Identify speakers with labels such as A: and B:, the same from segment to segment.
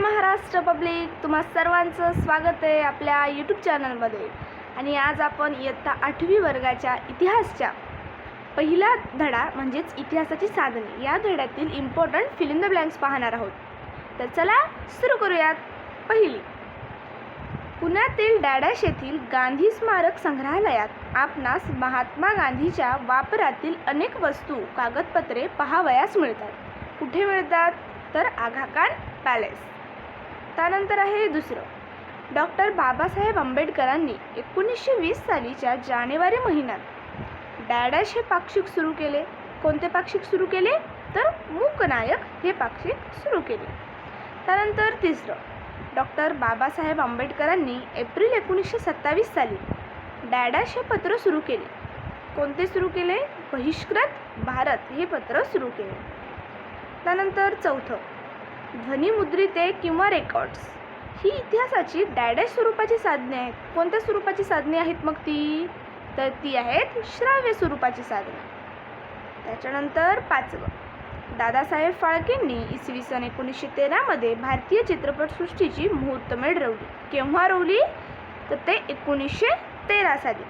A: Maharashtra public तुम्हा सर्वांचं स्वागत आहे आपल्या यूट्यूब चॅनलमध्ये आणि आज आपण इयत्ता आठवी वर्गाच्या इतिहासच्या पहिला धडा म्हणजेच इतिहासाची साधने या धड्यातील important fill in the blanks पाहणार आहोत. तर चला सुरू करूयात पहिली. पुण्यातील डॅडॅश येथील गांधी स्मारक संग्रहालयात आपणास महात्मा गांधीच्या वापरातील अनेक वस्तू कागदपत्रे पाहावयास मिळतात. कुठे मिळतात? तर आगा पॅलेस. त्यानंतर आहे दुसरं. डॉक्टर बाबासाहेब आंबेडकरांनी एकोणीसशे वीस सालीच्या जानेवारी महिन्यात डॅडॅश हे पाक्षिक सुरू केले. कोणते पाक्षिक सुरू केले? तर मूकनायक हे पाक्षिक सुरू केले. त्यानंतर तिसरं डॉक्टर बाबासाहेब आंबेडकरांनी एप्रिल एकोणीसशे सत्तावीस साली डॅडॅश हे पत्र सुरू केले. कोणते सुरू केले? बहिष्कृत भारत हे पत्र सुरू केले. त्यानंतर चौथं ध्वनिमुद्रिते किंवा रेकॉर्ड्स. ही इतिहासाची डॅडॅश स्वरूपाची साधने आहेत. कोणत्या स्वरूपाची साधने आहेत मग ती? तर ती आहेत श्राव्य स्वरूपाची साधने. त्याच्यानंतर पाचवं. दादासाहेब फाळकेंनी इसवी सन एकोणीसशे तेरामध्ये भारतीय चित्रपटसृष्टीची मुहूर्तमेढ रवली केव्हा रवली तर ते एकोणीसशे तेरा साली.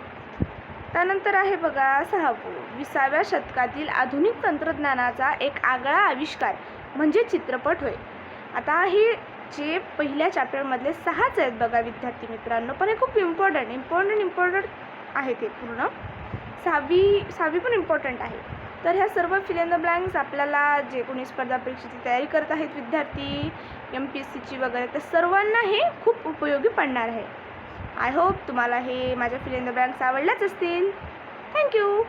A: त्यानंतर आहे बघा सहावं. विसाव्या शतकातील आधुनिक तंत्रज्ञानाचा एक आगळा आविष्कार. म्हणजे चित्रपट होय. आता हे जे पहिल्या चॅप्टरमधले सहाच आहेत बघा विद्यार्थी मित्रांनो पण हे खूप इम्पॉर्टंट इम्पॉर्टंट इम्पॉर्टंट आहे ते पूर्ण. सहावी सहावी पण इम्पॉर्टंट आहे. तर ह्या सर्व फिल इन द ब्लँक्स आपल्याला जे कोणी स्पर्धा परीक्षेची तयारी करत आहेत विद्यार्थी एम पी एस सीची वगैरे तर सर्वांना हे खूप उपयोगी पडणार आहे. आय होप तुम्हाला हे माझ्या फिल इन द ब्लँक्स आवडल्याच असतील. Thank you